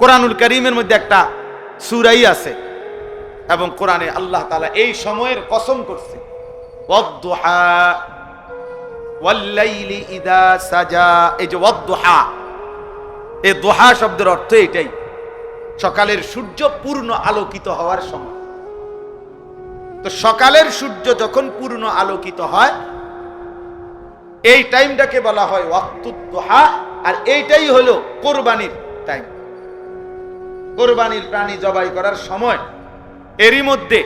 কোরআনুল করিমের মধ্যে একটা সুরাই আছে এবং কোরআনে আল্লাহ তাআলা এই সময়ের কসম করছে। এই যে ওয়াদ্দুহা, এই দোহা শব্দের অর্থ এটাই, সকালের সূর্য পূর্ণ আলোকিত হওয়ার সময়। তো সকালের সূর্য যখন পূর্ণ আলোকিত হয়, এই টাইমটাকে বলা হয় ওয়াক্তুদ দোহা আর এইটাই হলো কোরবানির টাইম কোরবানির প্রাণী জবাই করার সময় এরই মধ্যে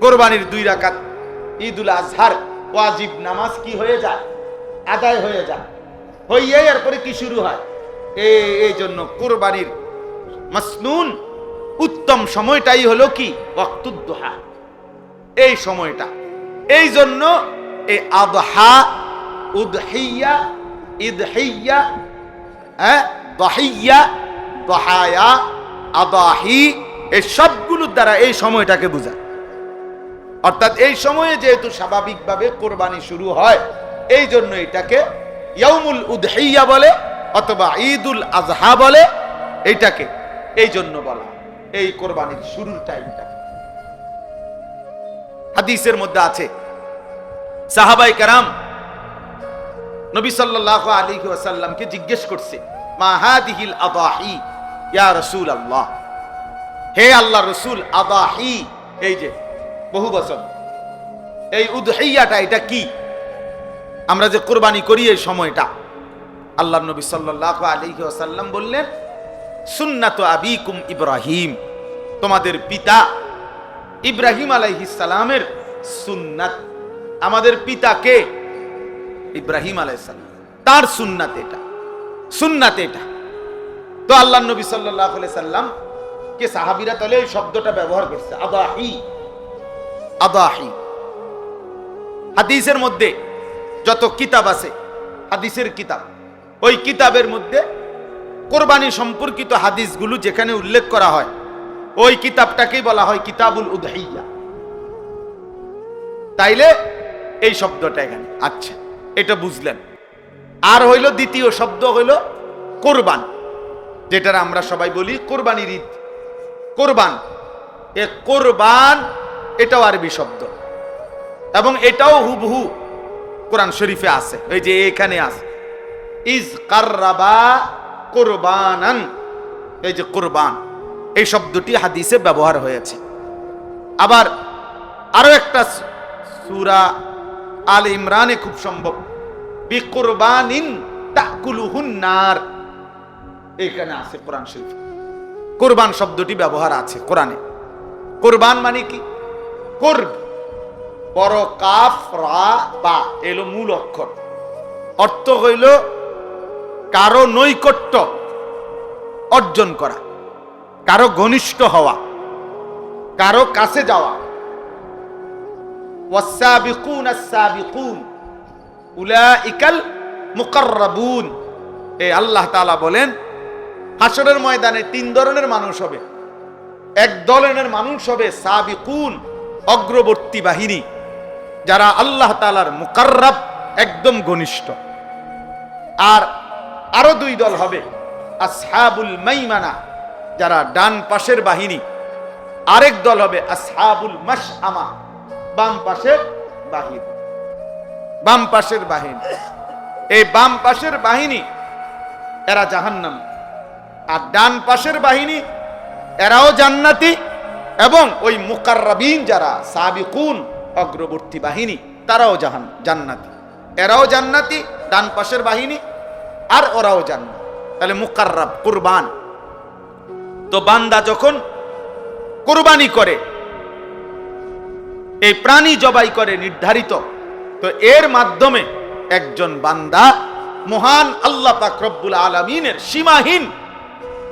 কোরবানির দুই রাকাত ঈদুল আজহার ওয়াজিব নামাজ কি হয়ে যায়? আদায় হয়ে যায়। হইয়াই এরপরে কি শুরু হয়? এই জন্য কোরবানির মাসনুন উত্তম সময়টাই হলো কি? ওয়াক্তুদ্দোহা। এই সময়টা। এই জন্য এই আদহা উদহিয়া, ইদহিয়া হ্যাঁ দহিয়া দহায়া, আদাহি, এই সবগুলোর দ্বারা এই সময়টাকে বোঝায়। অর্থাৎ এই সময়ে যেহেতু স্বাভাবিকভাবে কোরবানি শুরু হয়, এই জন্য এটাকে ইয়াউমুল উদহিয়া বলে অথবা ঈদুল আজহা বলে এইটাকে এই জন্য বলা এই কোরবানির শুরুর টাইমটাকে হাদিসের মধ্যে আছে, সাহাবাই কারাম নবী সাল্লাল্লাহু আলাইহি ওয়াসাল্লামকে জিজ্ঞেস করছে মাহাদিহিল আদাহি? ইয়া রাসূল আল্লাহ হে আল্লাহ রসুল, আদাহি। এই যে, বহু বছর এই উদহিয়াটা, এটা কি? আমরা যে কোরবানি করি এই সময়টা। আল্লাহ নবী সাল্লাল্লাহু আলাইহি ওয়াসাল্লাম বললেন, সুন্নাত আবিকুম ইব্রাহিম। তোমাদের পিতা ইব্রাহিম আলাইহিস সালামের সুন্নাত। আমাদের পিতা কে? ইব্রাহিম আলাইহিস সালাম। তার সুন্নাত এটা। সুন্নাত এটা। তো আল্লাহ নবী আলাইহি সাল্লাম কে সাহাবিরা তাহলে এই শব্দটা ব্যবহার করছে, আদাহি। আদাহি। হাদিসের মধ্যে যত কিতাব আছে, হাদিসের কিতাব, ওই কিতাবের মধ্যে কোরবানি সম্পর্কিত হাদিসগুলো যেখানে উল্লেখ করা হয়, ওই কিতাবটাকেই বলা হয় কিতাবুল উদহাইয়া তাইলে এই শব্দটা এখানে আচ্ছা এটা বুঝলেন। আর হইল দ্বিতীয় শব্দ হইল কোরবান। যেটার আমরা সবাই বলি কোরবানির ঈদ। কোরবান। এ কোরবান এটাও আরবি শব্দ। এবং এটাও হুবহু কোরআন শরীফে আছে। ওই যে এখানে আছে। ইজ কাররাবা কোরবানান। এই যে কোরবান। এই শব্দটি হাদিসে ব্যবহার হয়েছে। আবার আরও একটা সূরা আল ইমরানে খুব সম্ভব। বিকুরবানিন তাকুলুহুন নার। এখানে আছে কোরআন শরীফ। কোরবান শব্দটি ব্যবহার আছে কোরআনে। কোরবান মানে কি? করব, বড় কাফ, রা, বা এলো মূল অক্ষর। অর্থ হইল কারও নৈকট্য অর্জন করা, কারও ঘনিষ্ঠ হওয়া, কারও কাছে যাওয়া। ওয়াসাবিকুন আসাবিকুন উলাইকাল মুকাররাবুন। এ আল্লাহ তাআলা বলেন হাসরের ময়দানে তিন ধরনের মানুষ হবে। এক ধরনের মানুষ হবে সাবিকুন, অগ্রবর্তী বাহিনী, যারা আল্লাহ তালার মুকাররাব, একদম ঘনিষ্ঠ। আর আরও দুই দল হবে আসহাবুল মাইমানা, যারা ডান পাশের বাহিনী। আরেক দল হবে আসহাবুল মাসআমা বাম পাশের বাহিনী। বাম পাশের বাহিনী। এই বাম পাশের বাহিনী, এরা জাহান্নাম। আর ডান পাশের বাহিনী, এরাও জান্নাতি এবং ওই মুকাররাবিন যারা, সাবিকুন অগ্রবর্তী বাহিনী, তারাও জাহান, জান্নাতি। এরাও জান্নাতি, ডান পাশের বাহিনী, আর ওরাও জান্নাত। তাহলে মুকাররাব, কুরবান। তো বান্দা যখন কুরবানি করে, এই প্রাণী জবাই করে নির্ধারিত, তো এর মাধ্যমে একজন বান্দা মহান আল্লাহ পাক রব্বুল আলমিনের সীমাহীন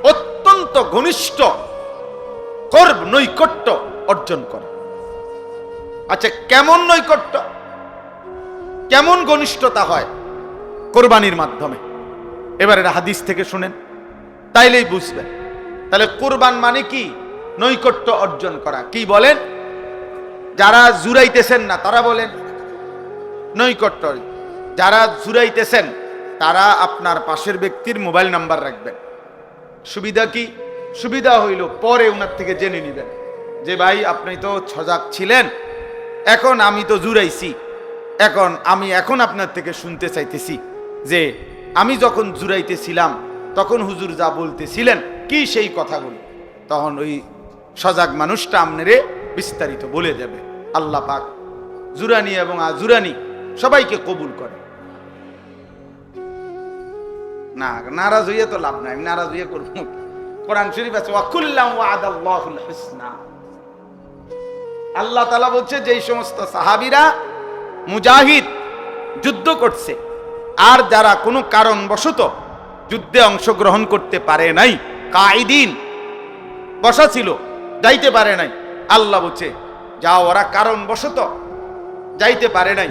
অত্যন্ত ঘনিষ্ঠ করব নৈকট্য অর্জন করে। আচ্ছা কেমন নৈকট্য? কেমন ঘনিষ্ঠতা হয় কোরবানির মাধ্যমে? এবার হাদিস থেকে শুনেন, তাইলেই বুঝবেন। তাহলে কোরবান মানে কি? নৈকট্য অর্জন করা। কি বলেন? যারা জুরাইতেছেন না, তারা বলেন নৈকট্য। যারা জুরাইতেছেন, তারা আপনার পাশের ব্যক্তির মোবাইল নাম্বার রাখবেন। সুবিধা কি? সুবিধা হইল পরে ওনার থেকে জেনে নিবেন। যে ভাই, আপনি তো সজাগ ছিলেন। এখন আমি তো জুড়াইছি। এখন আমি এখন আপনার থেকে শুনতে চাইতেছি যে আমি যখন জুড়াইতেছিলাম, তখন হুজুর যা বলতেছিলেন, কি সেই কথাগুলো? তখন ওই সজাগ মানুষটা আপনারে বিস্তারিত বলে দেবে। আল্লাহ পাক জুরানি এবং আজুরানি সবাইকে কবুল করে। না, নারাজ হইয়া তো লাভ নাই, আমি নারাজ হইয়া করব? কোরআন শরীফ আছে, ওয়াকুল্লাম ওয়াদাল্লাহুল হুসনা আল্লাহ তাআলা বলছে, যেই সমস্ত সাহাবীরা মুজাহিদ যুদ্ধ করছে, আর যারা কোনো কারণবশত যুদ্ধে অংশগ্রহণ করতে পারে নাই কাইদিন বসা ছিল, যাইতে পারে নাই, আল্লাহ বলছে যাও ওরা কারণবশত যাইতে পারে নাই,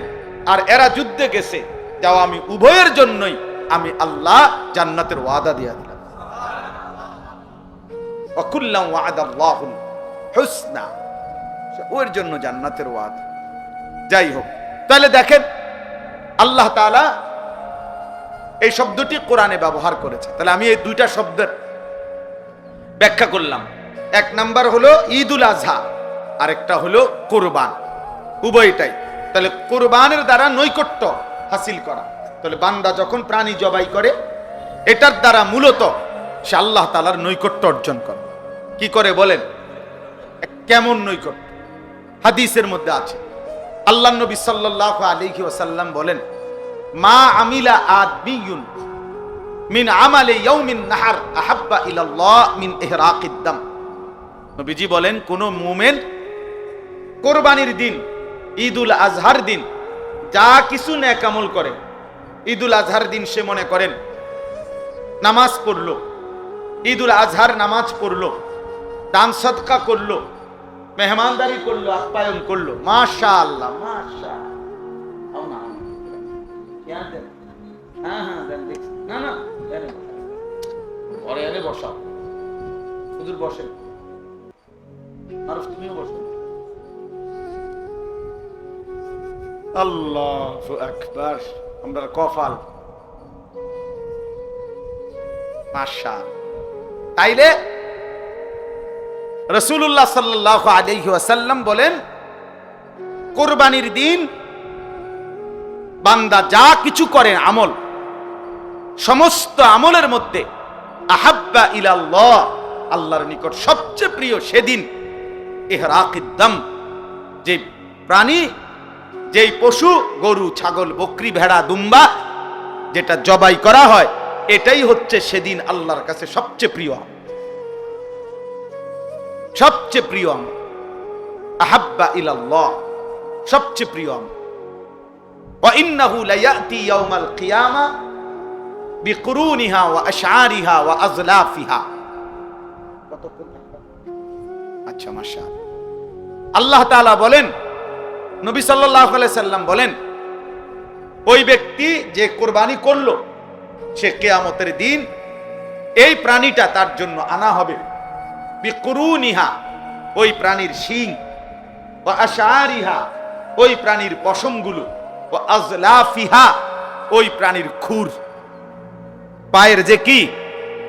আর এরা যুদ্ধে গেছে, যাও আমি উভয়ের জন্যই আমি আল্লাহ জান্নাতের ওয়াদা দিয়া দিলাম। অকুল্লাম ওয়াদাল্লাহুল হুসনা। ওর জন্য জান্নাতের ওয়াদা। যাই হোক, তাহলে দেখেন, আল্লাহ তাআলা এই শব্দটি কোরআনে ব্যবহার করেছে। তাহলে আমি এই দুইটা শব্দের ব্যাখ্যা করলাম। এক নাম্বার হলো ঈদুল আজহা, আরেকটা হলো কোরবান। উভয়টাই। তাহলে কোরবানের দ্বারা নৈকট্য হাসিল করা। তাহলে বান্দা যখন প্রাণী জবাই করে, এটার দ্বারা মূলত সে আল্লাহ তালার নৈকট্য অর্জন করে। কি করে বলেন? কেমন নৈকট্য? হাদিসের মধ্যে আছে। আল্লাহ নবী সাল্লাল্লাহু আলাইহি ওয়াসাল্লাম বলেন, মা আমিলা আদমিয়ুন মিন আমালে ইয়াউমিন নাহার আহাব্বা ইলাল্লাহ মিন ইহরাকিদ দাম। নবীজি বলেন, কোন মুমিন কোরবানির দিন, ঈদুল আজহার দিন, যা কিছু ন্যাক আমল করে ঈদুল আজহার দিন সে মনে করেন। নামাজ পড়ল। ঈদুল আজহার নামাজ পড়ল। দান সদকা করল। মেহমানদারি করল, আপ্যায়ন করল। মাশা আল্লাহ। হ্যাঁ হ্যাঁ। না না আল্লাহ আমরা কফাল। তাইলে রসুল্লাহ সাল্লাহ আলহি ওয়াসাল্লাম বলেন, কোরবানির দিন বান্দা যা কিছু করে আমল, সমস্ত আমলের মধ্যে আহাব্বা ইলাল্লাহ, আল্লাহর নিকট সবচেয়ে প্রিয় সেদিন এহরাকিদ্দাম যে প্রাণী যেই পশু গরু ছাগল বকরি ভেড়া দুম্বা যেটা জবাই করা হয় এটাই হচ্ছে সেদিন আল্লাহর কাছে সবচেয়ে প্রিয় আমল। সবচেয়ে প্রিয় আমল আহাব্বা ইলাল্লাহ সবচেয়ে প্রিয় আমল وإنه ليأتي يوم القيامة بقرونها وأشعارها وأزلافها আচ্ছা মাশা আল্লাহ তাআলা বলেন নবী আলাইহি সাল্লাম বলেন, ওই ব্যক্তি যে কোরবানি করল, সে কেয়ামতের দিন এই প্রাণীটা তার জন্য আনা হবে। বিকুরুনিহা, ওই প্রাণীর শিং। ও আশারিহা, ওই প্রাণীর পশমগুলো। ও আজলাফিহা, ওই প্রাণীর খুর। পায়ের যে কি?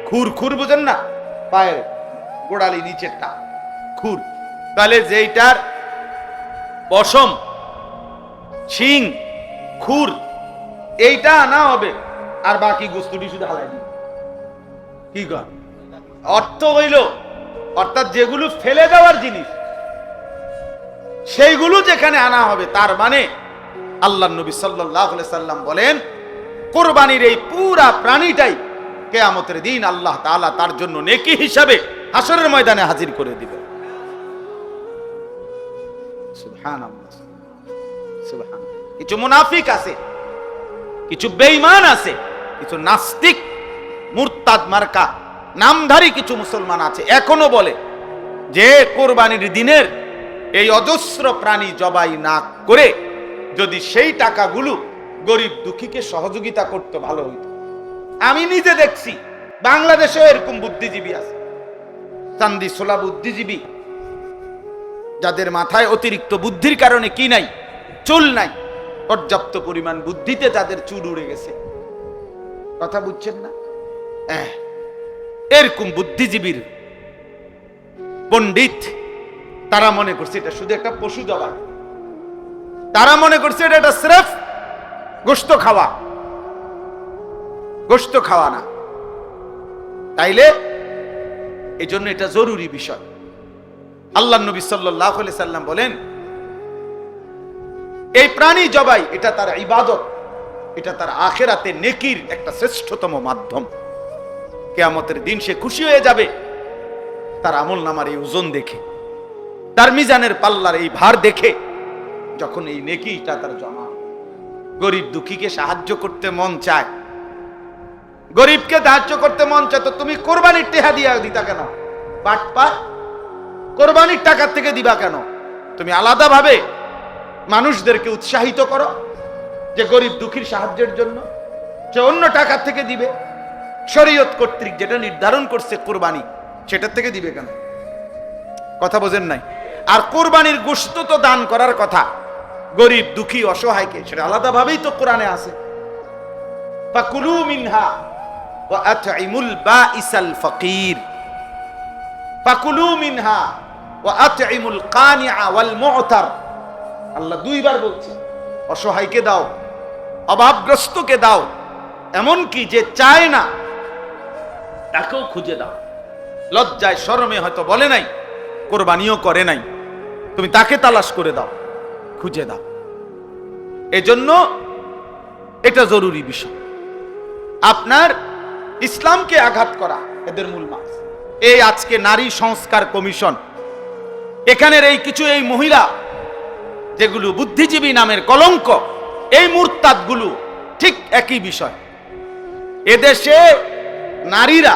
খুর খুর বুঝেন না? পায়ের গোড়ালি নিচেরটা, খুর। তাহলে যেইটার পশম, শিং, খুর, এইটা আনা হবে আর বাকি গোস্তুটি শুধু হালাই দিন কি অর্থ হইল, অর্থাৎ যেগুলো ফেলে দেওয়ার জিনিস, সেইগুলো যেখানে আনা হবে, তার মানে আল্লাহ নবী সাল্লাহ সাল্লাম বলেন, কোরবানির এই পুরা প্রাণীটাই কেয়ামতের দিন আল্লাহ তাআলা তার জন্য নেকি হিসাবে হাসরের ময়দানে হাজির করে দিবে। সুবহানাল্লাহ। কিছু মুনাফিক আছে, কিছু বেঈমান আছে, কিছু নাস্তিক, মুরতাদ মার্কা, নামধারী কিছু মুসলমান আছে। এখনও বলে যে কোরবানির দিনের এই অজস্র প্রাণী জবাই না করে যদি সেই টাকাগুলো গরিব দুঃখীকে সহযোগিতা করতে ভালো হইতো। আমি নিজে দেখছি, বাংলাদেশেও এরকম বুদ্ধিজীবী আছে। চান্দি সোলা বুদ্ধিজীবী যাদের মাথায় অতিরিক্ত বুদ্ধির কারণে কি নাই, চুল নাই, পর্যাপ্ত পরিমাণ বুদ্ধিতে যাদের চুল উড়ে গেছে। কথা বুঝছেন না? এরকম বুদ্ধিজীবীর পণ্ডিত, তারা মনে করছে এটা শুধু একটা পশু জবাই তারা মনে করছে এটা একটা স্রেফ গোস্ত খাওয়া। গোস্ত খাওয়া না। তাইলে এই জন্য এটা জরুরি বিষয়। আল্লাহ নবী সাল্লাহ সাল্লাম বলেন, এই প্রাণী জবাই, এটা তার ইবাদত, এটা তার আখেরাতে নেকির একটা শ্রেষ্ঠতম মাধ্যম। কেয়ামতের দিন সে খুশি হয়ে যাবে, তার আমল নামার এই ওজন দেখে, তার মিজানের পাল্লার এই ভার দেখে, যখন এই নেকিটা তার জমা গরিব দুঃখীকে সাহায্য করতে মন চায়, গরিবকে সাহায্য করতে মন চায়, তো তুমি কোরবানির টেহা দিয়া দিতা কেন? পাট পাট কোরবানির টাকার থেকে দিবা কেন? তুমি আলাদাভাবে মানুষদেরকে উৎসাহিত করো যে গরিব দুঃখীর সাহায্যের জন্য, যে অন্য টাকার থেকে দিবে। শরীয়ত কর্তৃক যেটা নির্ধারণ করছে কোরবানি, সেটার থেকে দিবে কেন? কথা বোঝেন নাই? আর কোরবানির গোস্ত তো দান করার কথা, গরিব দুঃখী অসহায়কে, সেটা আলাদাভাবেই তো কোরআনে আছে। মিনহা ওয়া ফাকির। ফাকুলু মিনহা ওয়া আতইমুল কানিআ ওয়াল মু'তার। আল্লাহ দুইবার বলছে, অসহায়কে দাও, অভাবগ্রস্তকে দাও এমন কি যে চায় না, তাকেও খুঁজে দাও। লজ্জায়, শরমে হয়তো বলে নাই, কোরবানিও করে নাই। তুমি তাকে তালাশ করে দাও, খুঁজে দাও। এজন্য এটা জরুরি বিষয়। আপনার ইসলামকে আঘাত করা, এদের মূল মাস এই আজকে নারী সংস্কার কমিশন এখানের এই কিছু এই মহিলা, যেগুলো বুদ্ধিজীবী নামের কলঙ্ক, এই মুরতাদগুলো ঠিক একই বিষয়। এদেশে নারীরা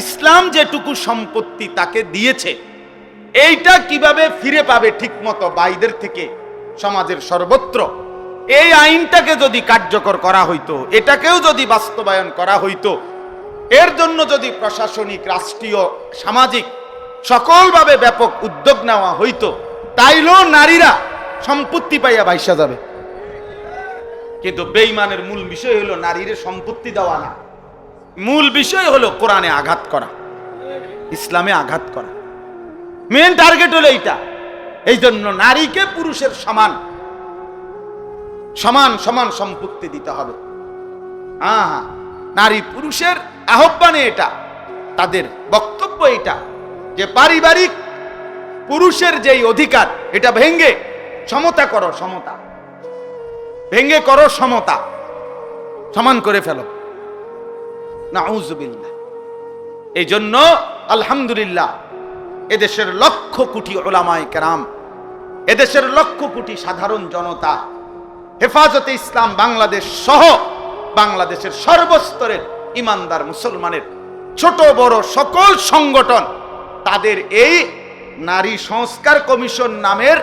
ইসলাম যেটুকু সম্পত্তি তাকে দিয়েছে, এইটা কীভাবে ফিরে পাবে ঠিকমতো বাইদের থেকে সমাজের সর্বত্র? এই আইনটাকে যদি কার্যকর করা হইতো, এটাকেও যদি বাস্তবায়ন করা হইতো, এর জন্য যদি প্রশাসনিক, রাষ্ট্রীয়, সামাজিক সকলভাবে ব্যাপক উদ্যোগ নেওয়া হইতো, তাইলেও নারীরা সম্পত্তি পাইয়া বাইসা যাবে। কিন্তু বেইমানের মূল বিষয় হলো নারীর সম্পত্তি দেওয়া না। মূল বিষয় হলো কোরআনে আঘাত করা, ইসলামে আঘাত করা। মেন টার্গেট হলো এইটা এই জন্য নারীকে পুরুষের সমান সমান সমান সম্পত্তি দিতে হবে। হ্যাঁ নারী পুরুষের আহ্বানে এটা, তাদের বক্তব্য এটা যে পারিবারিক পুরুষের যেই অধিকার, এটা ভেঙ্গে সমতা করো সমতা। ভেঙ্গে করো সমতা। সমান করে ফেলো। নাউজুবিল্লাহ। এই জন্য আলহামদুলিল্লাহ, এদেশের লক্ষ কোটি ওলামায় কেরাম, এদেশের লক্ষ কোটি সাধারণ জনতা, হেফাজতে ইসলাম বাংলাদেশ সহ বাংলাদেশের সর্বস্তরের ইমানদার মুসলমানের ছোট বড় সকল সংগঠন তাদের এই নারী সংস্কার কমিশন নামের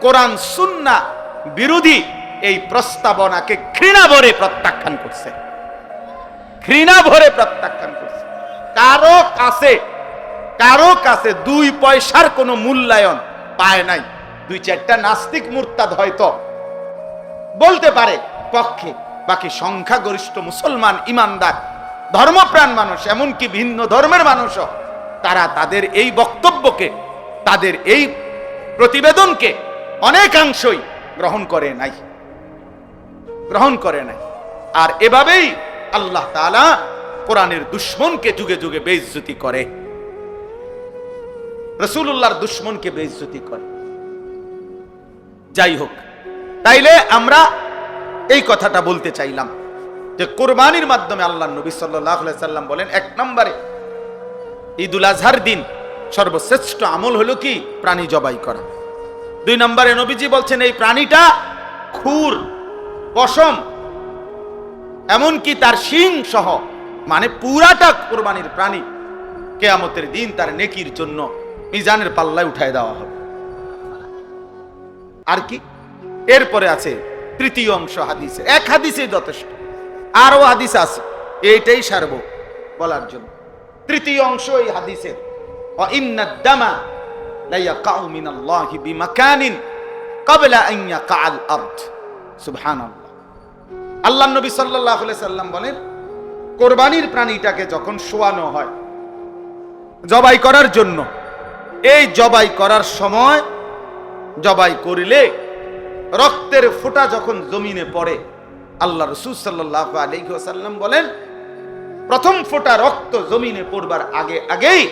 কোরআন সুন্না বিরোধী এই প্রস্তাবনাকে ঘৃণা ভরে প্রত্যাখ্যান করছে। ঘৃণা ভরে প্রত্যাখ্যান করছে। কারও কাছে কারও কাছে দুই পয়সার কোনো মূল্যায়ন পায় নাই। দুই চারটা নাস্তিক মুরতাদ হয়তো বলতে পারে পক্ষে, বাকি সংখ্যাগরিষ্ঠ মুসলমান, ইমানদার, ধর্মপ্রাণ মানুষ, এমনকি ভিন্ন ধর্মের মানুষও তারা তাদের এই বক্তব্যকে, তাদের এই প্রতিবেদনকে অনেকাংশই গ্রহণ করে নাই। গ্রহণ করে নাই। আর এভাবেই আল্লাহ তাআলা কোরআনের দুশ্মনকে যুগে যুগে বেইজ্জতি করে। রসুল্লাহর দুশ্মনকে বেইজ্জতি করে। যাই হোক, তাইলে আমরা এই কথাটা বলতে চাইলাম যে কোরবানির মাধ্যমে আল্লাহ নবী সাল্লাহ সাল্লাম বলেন, এক নম্বরে ঈদুল আজহার দিন সর্বশ্রেষ্ঠ আমল হলো কি? প্রাণী জবাই করা। দুই নম্বরে নবীজি বলছেন, এই প্রাণীটা খুর, পশম, এমনকি তার শিং সহ মানে পুরাটা কোরবানির প্রাণী, কেয়ামতের দিন তার নেকির জন্য মিজানের পাল্লায় উঠায় দেওয়া হবে। আর কি? এরপরে আছে তৃতীয় অংশ হাদিসে। এক হাদিসে যথেষ্ট। আরও হাদিস আছে। এইটাই সারব বলার জন্য। তৃতীয় অংশ এই হাদিসের। কাল সাল্লাম বলেন, কোরবানির প্রাণীটাকে যখন শোয়ানো হয়, জবাই করার জন্য, এই জবাই করার সময় জবাই করিলে রক্তের ফোঁটা যখন জমিনে পড়ে, আল্লাহ রসুল সাল্লাহ সাল্লাম বলেন প্রথম ফোঁটা রক্ত জমিনে পড়বার আগে আগেই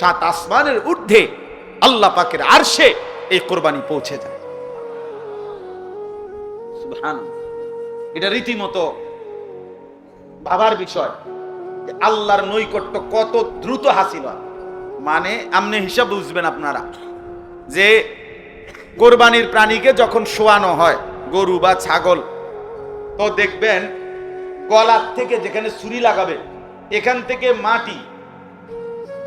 সাত আসমানের ঊর্ধ্বে আল্লাহ পাকের আরশে এই কোরবানি পৌঁছে যায়। এটা রীতিমতো ভাবার বিষয় আল্লাহর নৈকট্য কত দ্রুত হাসিল মানে আমনে হিসাব বুঝবেন আপনারা যে কোরবানির প্রাণীকে যখন শোয়ানো হয়, গরু বা ছাগল, তো দেখবেন গলার থেকে যেখানে ছুরি লাগাবে, এখান থেকে মাটি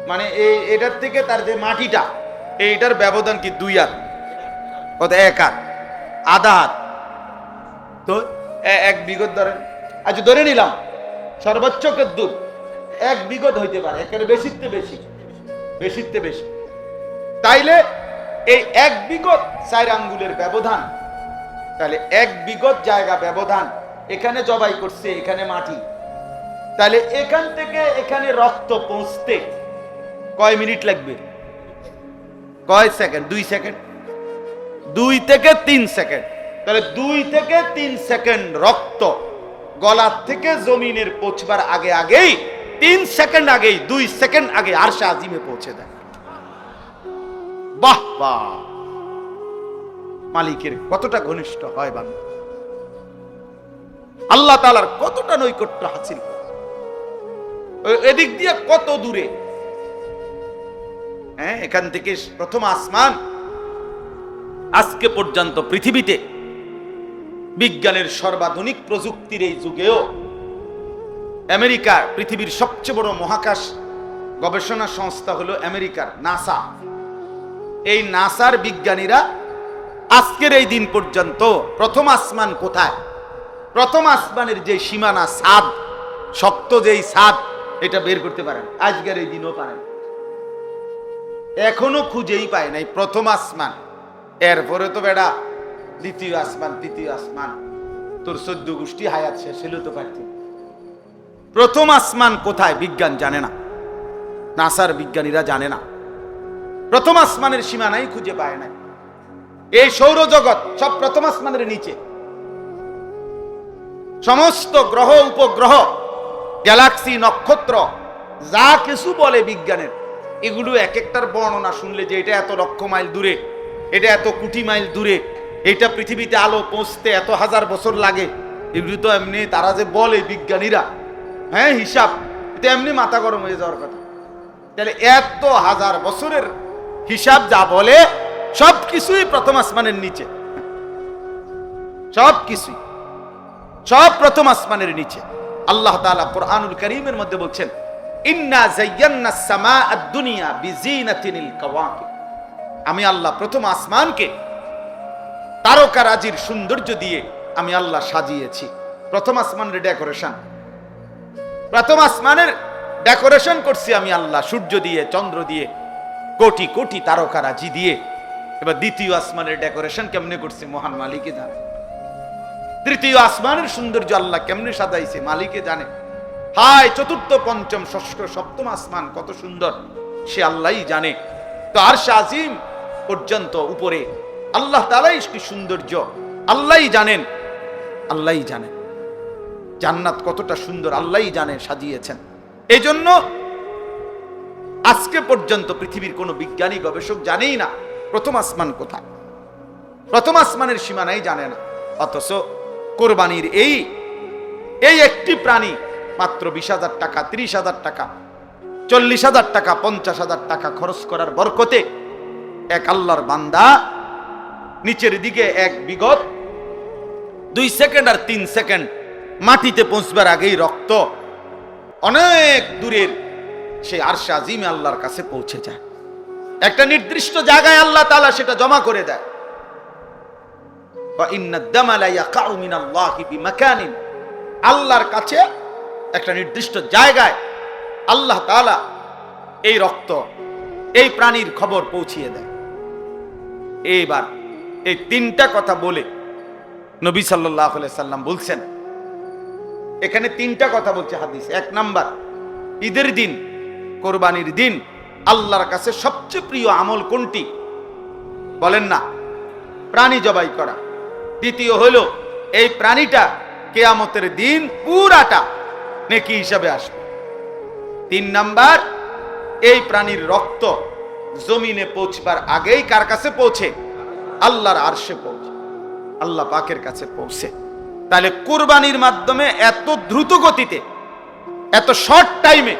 মানে এই এটার থেকে তার যে মাটিটা, এইটার ব্যবধান কি? দুই হাত। কত এক হাত। আধা হাত। তো এক বিগত ধরেন। আচ্ছা ধরে নিলাম। সর্বোচ্চ দূর? এক বিগত হইতে পারে একের বেশিতে বেশি। বেশিতে বেশি। তাইলে এই এক বিগত চার আঙ্গুলের ব্যবধান তাহলে এক বিগত জায়গা ব্যবধান এখানে জবাই করছে, এখানে মাটি। তাহলে এখান থেকে এখানে রক্ত পৌঁছতে কয় মিনিট লাগবে? কয় সেকেন্ড? দুই সেকেন্ড? দুই থেকে তিন সেকেন্ড। তাহলে দুই থেকে তিন সেকেন্ড রক্ত গলার থেকে জমিনের পৌঁছবার আগে আগেই, তিন সেকেন্ড আগেই, দুই সেকেন্ড আগে আরশা আজিমে পৌঁছে দেয়। বাহ বাহ। মালিকের কতটা ঘনিষ্ঠ হয় বান্দা। আল্লাহ তালার কতটা নৈকট্য হাসিল। এদিক দিয়ে কত দূরে। হ্যাঁ এখান থেকে প্রথম আসমান। আজকে পর্যন্ত পৃথিবীতে বিজ্ঞানের সর্বাধুনিক প্রযুক্তির এই যুগেও আমেরিকা পৃথিবীর সবচেয়ে বড় মহাকাশ গবেষণা সংস্থা হলো আমেরিকার নাসা। এই নাসার বিজ্ঞানীরা আজকের এই দিন পর্যন্ত প্রথম আসমান কোথায়? প্রথম আসমানের যে সীমানা সাদ, শক্ত যেই সাদ, এটা বের করতে পারেন। আজকের এই দিনও পারেন। এখনও খুঁজেই পায় নাই প্রথম আসমান। এরপরে তো বেড়া, দ্বিতীয় আসমান, তৃতীয় আসমান। তোর সদ্য গোষ্ঠী হায়াত শেষ হলেও তো পারতি। প্রথম আসমান কোথায় বিজ্ঞান জানে না। নাসার বিজ্ঞানীরা জানে না। প্রথম আসমানের সীমানাই খুঁজে পায় নাই। এই সৌরজগৎ সব প্রথম আসমানের নিচে। সমস্ত গ্রহ, উপগ্রহ, গ্যালাক্সি, নক্ষত্র, যা কিছু বলে বিজ্ঞানের, এগুলো এক একটার বর্ণনা শুনলে যে এটা এত লক্ষ মাইল দূরে, এটা এত কোটি মাইল দূরে, এটা পৃথিবীতে আলো পৌঁছতে এত হাজার বছর লাগে, এগুলো তো এমনি তারা যে বলে বিজ্ঞানীরা হ্যাঁ হিসাব, এটা এমনি মাথা গরম হয়ে যাওয়ার কথা। তাহলে এত হাজার বছরের হিসাব যা বলে সব কিছুই প্রথম আসমানের নিচে। সব কিছুই সব প্রথম আসমানের নিচে। আল্লাহ তাআলা কোরআনুল করিমের মধ্যে বলছেন, ইন্না যায়্যান্না সামা দুনিয়া বিজিনাতিনিল কাওয়াকিব। আমি আল্লাহ প্রথম আসমানকে তারকারাজির সৌন্দর্য দিয়ে আমি আল্লাহ সাজিয়েছি। প্রথম আসমানের ডেকোরেশন। প্রথম আসমানের ডেকোরেশন করছি আমি আল্লাহ, সূর্য দিয়ে, চন্দ্র দিয়ে, কোটি কোটি তারকারাজি দিয়ে। এবার দ্বিতীয় আসমানের ডেকোরেশন কেমনে করছে মহান মালিকে জানে তৃতীয় আসমানের সৌন্দর্য আল্লাহ কেমনে সাজাইছে, মালিকে জানে। হায়, চতুর্থ, পঞ্চম, ষষ্ঠ, সপ্তম আসমান কত সুন্দর, সে আল্লাহই জানে। তো আর আজিম পর্যন্ত উপরে, আল্লাহ তালাই কি সৌন্দর্য, আল্লাহই জানেন আল্লাহই জানেন জান্নাত কতটা সুন্দর, আল্লাহই জানে, সাজিয়েছেন। এই জন্য আজকে পর্যন্ত পৃথিবীর কোনো বিজ্ঞানী, গবেষক জানেই না প্রথম আসমান কোথায়। প্রথম আসমানের সীমানাই জানে না, অথচ কোরবানির এই এই একটি প্রাণী মাত্র বিশ হাজার টাকা, ত্রিশ হাজার টাকা, চল্লিশ হাজার টাকা, পঞ্চাশ হাজার টাকা খরচ করার বরকতে এক আল্লাহর বান্দা নিচের দিকে এক বিগত দুই সেকেন্ড আর তিন সেকেন্ড মাটিতে পৌঁছবার আগেই রক্ত অনেক দূরের সেই আরশা আজিমে আল্লাহর কাছে পৌঁছে যায়। একটা নির্দিষ্ট জায়গায় আল্লাহ তাআলা সেটা জমা করে দেয়। আল্লাহর কাছে একটা নির্দিষ্ট জায়গায় আল্লাহ তাআলা এই রক্ত, এই প্রাণীর খবর পৌঁছিয়ে দেয়। এইবার এই তিনটা কথা বলে নবী সাল্লাহ সাল্লাম বলছেন, এখানে তিনটা কথা বলছে হাদিস। এক নাম্বার, ঈদের দিন, কোরবানির দিন আল্লাহর কাছে সবচেয়ে প্রিয় আমল কোনটি? বলেন না, প্রাণী জবাই করা। দ্বিতীয় হলো, এই প্রাণীটা কেয়ামতের দিন পুরাটা নেকি হিসাবে আসবে। তিন নাম্বার, এই প্রাণীর রক্ত জমিনে পৌঁছবার আগেই কার কাছে পৌঁছে? আল্লাহর আরশে পৌঁছে। আল্লাহ পাকের কাছে পৌঁছে। তাহলে কুরবানির মাধ্যমে এত দ্রুত গতিতে, এত শর্ট টাইমে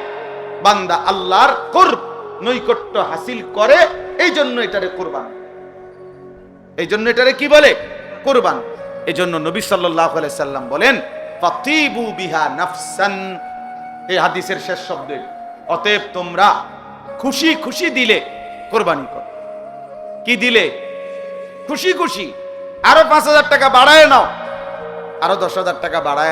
বান্দা আল্লাহর কুরব নৈকট্য হাসিল করে এই জন্য এটারে কোরবান। এই জন্য এটারে কি বলে? কোরবান। এই জন্য নবী সাল্লাহ সাল্লাম বলেন বিহা এই হাদিসের শেষ শব্দে, অতএব তোমরা খুশি খুশি দিলে কোরবানি কর। কি দিলে? খুশি খুশি। আরও পাঁচ হাজার টাকা বাড়ায় নাও। আরও দশ হাজার টাকা বাড়ায়